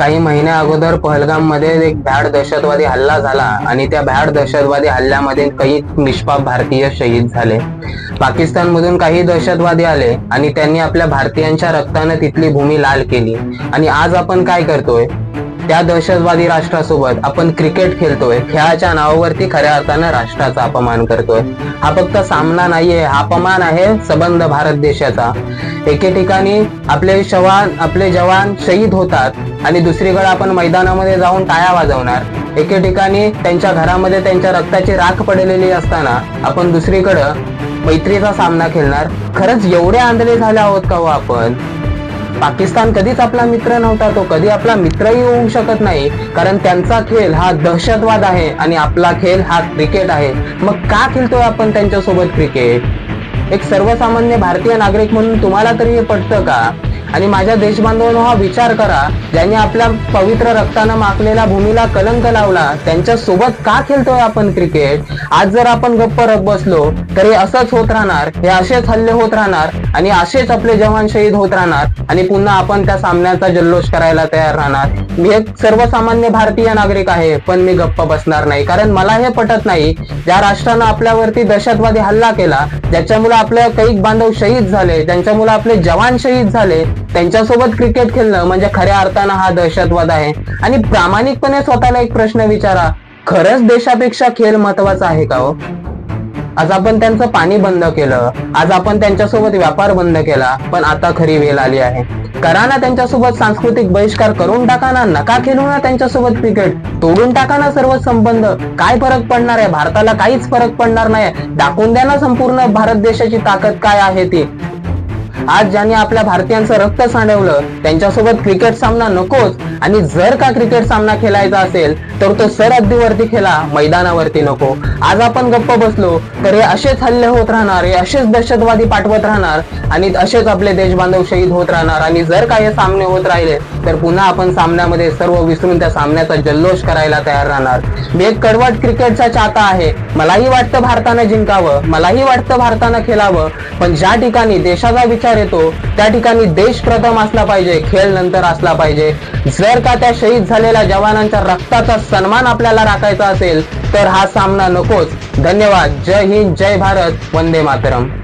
काही महिन्या अगोदर पहलगाममध्ये एक भ्याड दहशतवादी हल्ला झाला आणि त्या भ्याड दहशतवादी हल्ल्यामध्ये काही निष्पाप भारतीय शहीद झाले. पाकिस्तान मधून काही दहशतवादी आले आणि त्यांनी आपल्या भारतीयांच्या रक्तानं तिथली भूमी लाल केली. आणि आज आपण काय करतोय? त्या दहशतवादी राष्ट्रासोबत आपण क्रिकेट खेळतोय. खेळाच्या नावावरती खऱ्या अर्थानं राष्ट्राचा अपमान करतोय. हा फक्त सामना नाहीये हा अपमान आहे सबंध भारत देशाचा. एके ठिकाणी आपले जवान आपले जवान शहीद होतात आणि दुसरीकडे आपण मैदानामध्ये जाऊन टाया वाजवणार. एके ठिकाणी त्यांच्या घरामध्ये त्यांच्या रक्ताची राख पडलेली असताना आपण दुसरीकडं मैत्रीचा सामना खेळणार. खरंच एवढे आंधळे झाले आहोत का हो आपण? पाकिस्तान कधीच आपला मित्र नव्हता तो कधी आपला मित्रही होऊ शकत नाही. कारण त्यांचा खेळ हा दहशतवाद आहे आणि आपला खेळ हा क्रिकेट आहे. मग का खेळतोय आपण त्यांच्यासोबत क्रिकेट? एक सर्वसामान्य भारतीय नागरिक म्हणून तुम्हाला तरी हे पटतं का? आणि माझ्या देशबांधवांनो हा विचार करा ज्यांनी आपल्या पवित्र रक्तानं माखलेल्या भूमीला कलंक लावला त्यांच्यासोबत का खेळतोय आपण क्रिकेट? आज जर आपण गप्प रत बसलो तर हे असंच होत राहणार हे असेच हल्ले होत राहणार आणि असेच आपले जवान शहीद होत राहणार आणि पुन्हा आपण त्या सामन्याचा जल्लोष करायला तयार राहणार. मी एक सर्वसामान्य भारतीय नागरिक आहे पण मी गप्प बसणार नाही कारण मला हे पटत नाही ज्या राष्ट्रानं आपल्यावरती दहशतवादी हल्ला केला ज्याच्यामुळे आपले कैक बांधव शहीद झाले ज्यांच्यामुळे आपले जवान शहीद झाले त्यांच्यासोबत क्रिकेट खेळणं म्हणजे खऱ्या अर्थानं हा दहशतवाद आहे. आणि प्रामाणिकपणे स्वतःला एक प्रश्न विचारा खरंच देशापेक्षा खेळ महत्त्वाचा आहे का हो? आज आपण त्यांचं पाणी बंद केलं आज आपण त्यांच्यासोबत व्यापार बंद केला पण आता खरी वेळ आली आहे. करा ना त्यांच्यासोबत सांस्कृतिक बहिष्कार करून टाका ना नका खेळू ना त्यांच्यासोबत क्रिकेट तोडून टाका ना सर्व संबंध. काय फरक पडणार आहे? भारताला काहीच फरक पडणार नाही. दाखवून द्या ना संपूर्ण भारत देशाची ताकद काय आहे ती. आज ज्यांनी आपल्या भारतीयांचं रक्त सांडवलं त्यांच्यासोबत क्रिकेट सामना नकोच. आणि जर का क्रिकेट सामना खेळायचा असेल तर तो सरहद्दीवरती खेळा मैदानावरती नको. आज आपण गप्प बसलो तर हे असेच हल्ले होत राहणार हे असेच दहशतवादी पाठवत राहणार आणि असेच आपले देशबांधव शहीद होत राहणार. आणि जर का हे सामने होत राहिले तर पुन्हा आपण सामन्यामध्ये सर्व विसरून त्या सामन्याचा जल्लोष करायला तयार राहणार. मी एक कडवट क्रिकेटचा चाहता आहे. मलाही वाटतं भारतानं जिंकावं. मलाही वाटतं भारतानं खेळावं. पण ज्या ठिकाणी देशाचा विचार येतो त्या ठिकाणी देश प्रथम असला पाहिजे खेळ नंतर असला पाहिजे. जर का त्या शहीद झालेल्या जवानांच्या रक्ताचा सन्मान आपल्याला राखायचा असेल तर हा सामना नकोच. धन्यवाद. जय हिंद जय भारत. वंदे मातरम.